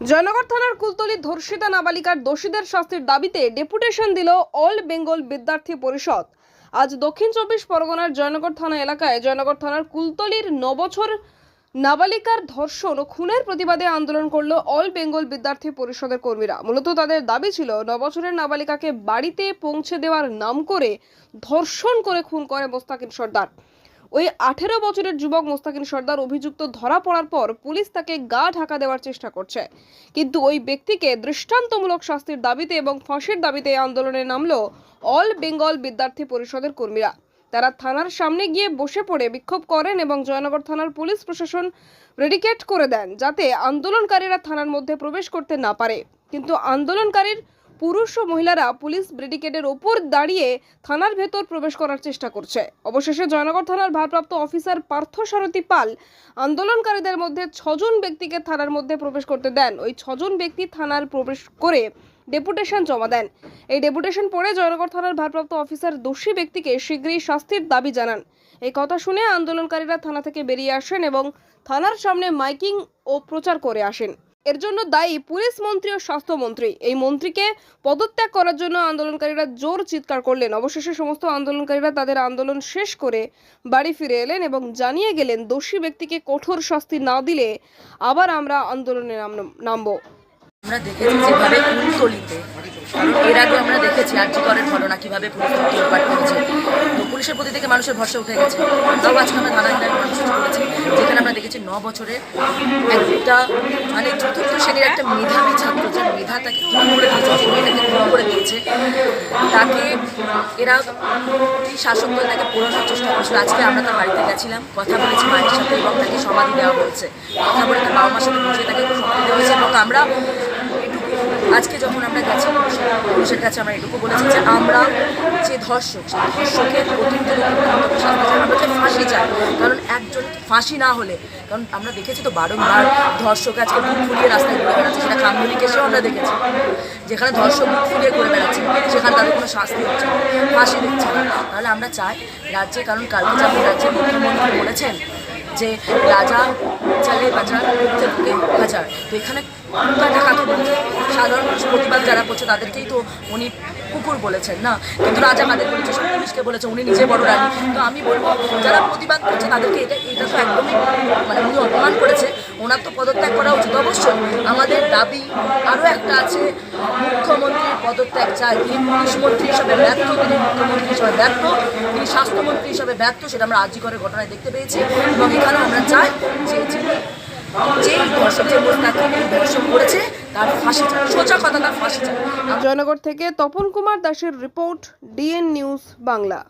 জয়নগর থানার কুলতলি ধর্ষিতা নাবালিকার দোষীদের শাস্তির দাবিতে ডেপুটেশন দিল অল বেঙ্গল বিদ্যার্থী পরিষদ। আজ দক্ষিণ চব্বিশ পরগনার জয়নগর থানা এলাকায় জয়নগর থানার কুলতলির নবছর নাবালিকার ধর্ষণ ও খুনের প্রতিবাদে আন্দোলন করল অল বেঙ্গল বিদ্যার্থী পরিষদের কর্মীরা। মূলত তাদের দাবি ছিল, নবছরের নাবালিকাকে বাড়িতে পৌঁছে দেওয়ার নাম করে ধর্ষণ করে খুন করে মোস্তাকিন সর্দার। ওই আঠেরো বছরের যুবক মোস্তাকিন সর্দার অভিযুক্ত ধরা পড়ার পর পুলিশ তাকে গা ঢাকা দেওয়ার চেষ্টা করছে। কিন্তু ওই ব্যক্তিকে দৃষ্টান্তমূলক শাস্তির দাবিতে এবং ফাঁসির দাবিতে আন্দোলনে নামল অল বেঙ্গল বিদ্যার্থী পরিষদের কর্মীরা। তারা থানার সামনে গিয়ে বসে পড়ে বিক্ষোভ করেন এবং জয়নগর থানার পুলিশ প্রশাসন রেডিকেট করে দেন যাতে আন্দোলনকারীরা থানার মধ্যে প্রবেশ করতে না পারে। কিন্তু আন্দোলনকারীর পুরুষ ও মহিলারা পুলিশ ব্রিডিকেডের ওপর দাঁড়িয়ে থানার ভেতর প্রবেশ করার চেষ্টা করছে। অবশেষে জয়নগর থানার ভারপ্রাপ্ত অফিসার পার্থ সারথী পাল আন্দোলনকারীদের মধ্যে ছজন ব্যক্তিকে থানার মধ্যে প্রবেশ করতে দেন। ওই ছজন ব্যক্তি থানার প্রবেশ করে ডেপুটেশন জমা দেন। এই ডেপুটেশন পড়ে জয়নগর থানার ভারপ্রাপ্ত অফিসার দোষী ব্যক্তিকে শীঘ্রই শাস্তির দাবি জানান। এই কথা শুনে আন্দোলনকারীরা থানা থেকে বেরিয়ে আসেন এবং থানার সামনে মাইকিং ও প্রচার করে আসেন। এর জন্য দায়ী পুলিশ মন্ত্রী ও স্বাস্থ্যমন্ত্রী এই মন্ত্রীকে পদত্যাগ করার জন্য আন্দোলনকারীরা জোর চিৎকার করলেন। অবশেষে সমস্ত আন্দোলনকারীরা তাদের আন্দোলন শেষ করে বাড়ি ফিরে এলেন এবং জানিয়ে গেলেন, দোষী ব্যক্তিকে কঠোর শাস্তি না দিলে আবার আমরা আন্দোলনে নাম- নামবো। আমরা দেখেছি যেভাবে কুলতলিতে এর আগে আমরা দেখেছি আর্জি করের ঘটনা কীভাবে পুলিশ পুলিশের প্রতি থেকে মানুষের ভরসা উঠে গেছে। তাও আজকে আমরা ধারায় করেছি যেখানে আমরা দেখেছি ন বছরের একটা মানে চতুর্থ শ্রেণির একটা মেধাবী ছাত্র যে মেধা তাকে খুন করে দিয়েছে, যে মেয়েটাকে খুন করে দিয়েছে, তাকে এরা শাসক দল তাকে পড়ানোর চেষ্টা করছিল। আজকে আমরা তার বাড়িতে গেছিলাম, কথা বলেছি মায়ের সাথে এবং তাকে সমাধি দেওয়া হয়েছে। কথা বলে তার বাবা মার সাথে বসে তাকে সমাধি দেওয়া হয়েছে এবং আমরা আজকে যখন আমরা গেছি পুলিশের কাছে আমরা এটুকু বলেছি যে আমরা যে ধর্ষক, সেই ধর্ষকের অতিরিক্ত আমরা যে ফাঁসি চাই কারণ একজন ফাঁসি না হলে। কারণ আমরা দেখেছি তো বারংবার ধর্ষক আজকে বুক ফুলিয়ে রাস্তায় ঘুরে বেড়াচ্ছে, সেটা কামদুলিকে সেও আমরা দেখেছি। যেখানে ধর্ষক বুক ফুলিয়ে ঘুরে বেড়াচ্ছে, সেখানে তাদের কোনো শাস্তি হচ্ছে না, ফাঁসি দিচ্ছে না। তাহলে আমরা চাই রাজ্যে, কারণ কালকে যেমন রাজ্যের মুখ্যমন্ত্রী বলেছেন যে রাজা চালে বাজার হাজার তো এখানে কুকুরটা কাকে সাধারণ মানুষ প্রতিবাদ যারা করছে তাদেরকেই তো উনি কুকুর বলেছেন, না? কিন্তু রাজা কাদের বলেছে? সব পুলিশকে বলেছে, উনি নিজে বড় রানী। তো আমি বলব, যারা প্রতিবাদ করছে তাদেরকে এটা এটা তো একদমই মানে উনি অপমান করেছে, ওনার তো পদত্যাগ করা উচিত অবশ্যই। আমাদের দাবি আরও একটা আছে, মুখ্যমন্ত্রীর পদত্যাগ চাই। তিনি পুলিশ মন্ত্রী হিসাবে ব্যর্থ, তিনি মুখ্যমন্ত্রী হিসাবে ব্যর্থ, তিনি স্বাস্থ্যমন্ত্রী হিসাবে ব্যর্থ, সেটা আমরা আর্জি করে ঘটনায় দেখতে পেয়েছি। এবং এখানেও আমরা চাই যে জয়নগর থেকে তপন কুমার দাসের রিপোর্ট ডিএন নিউজ বাংলা।